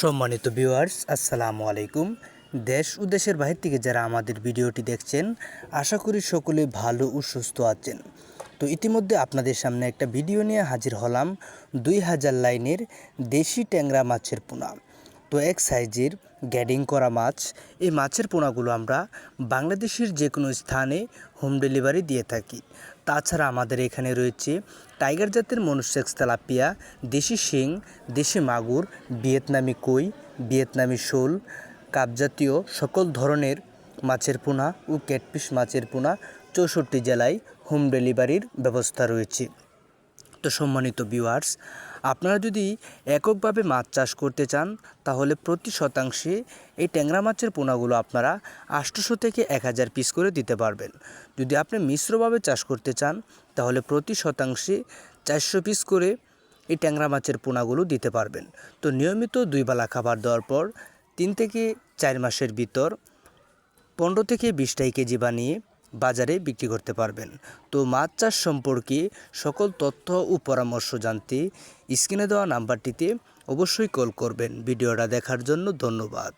সম্মানিত ভিউয়ার্স আসসালামু আলাইকুম। দেশ ও দেশের বাহির থেকে যারা আমাদের ভিডিওটি দেখছেন, আশা করি সকলে ভালো ও সুস্থ আছেন। তো ইতিমধ্যে আপনাদের সামনে একটা ভিডিও নিয়ে হাজির হলাম দুই হাজার লাইনের দেশি ট্যাংরা মাছের পোনা। তো এক সাইজের গ্যাডিং করা মাছ। এই মাছের পোনাগুলো আমরা বাংলাদেশের যে কোনো স্থানে হোম ডেলিভারি দিয়ে থাকি। তাছাড়া আমাদের এখানে রয়েছে টাইগার জাতের মনুষ্যাক্স তেলাপিয়া, দেশি শিং, দেশি মাগুর, ভিয়েতনামি কই, ভিয়েতনামি শোল কাপজাতীয় সকল ধরনের মাছের পোনা ও ক্যাটফিশ মাছের পোনা চৌষট্টি জেলায় হোম ডেলিভারির ব্যবস্থা রয়েছে। তো সম্মানিত ভিউয়ার্স আপনারা যদি এককভাবে মাছ চাষ করতে চান, তাহলে প্রতি শতাংশে এই ট্যাংরা মাছের পোনাগুলো আপনারা আটশোশো থেকে এক হাজার পিস করে দিতে পারবেন। যদি আপনি মিশ্রভাবে চাষ করতে চান, তাহলে প্রতি শতাংশে চারশো পিস করে এই ট্যাংরা মাছের পোনাগুলো দিতে পারবেন। তো নিয়মিত দুই বেলা খাবার দেওয়ার পর তিন থেকে চার মাসের ভিতর পনেরো থেকে বিশটাই কেজি বানিয়ে বাজারে বিক্রি করতে পারবেন। তো মাছ চাষ সম্পর্কে সকল তথ্য ও পরামর্শ জানতে স্ক্রিনে দেওয়া নাম্বারটিতে অবশ্যই কল করবেন। ভিডিওটা দেখার জন্য ধন্যবাদ।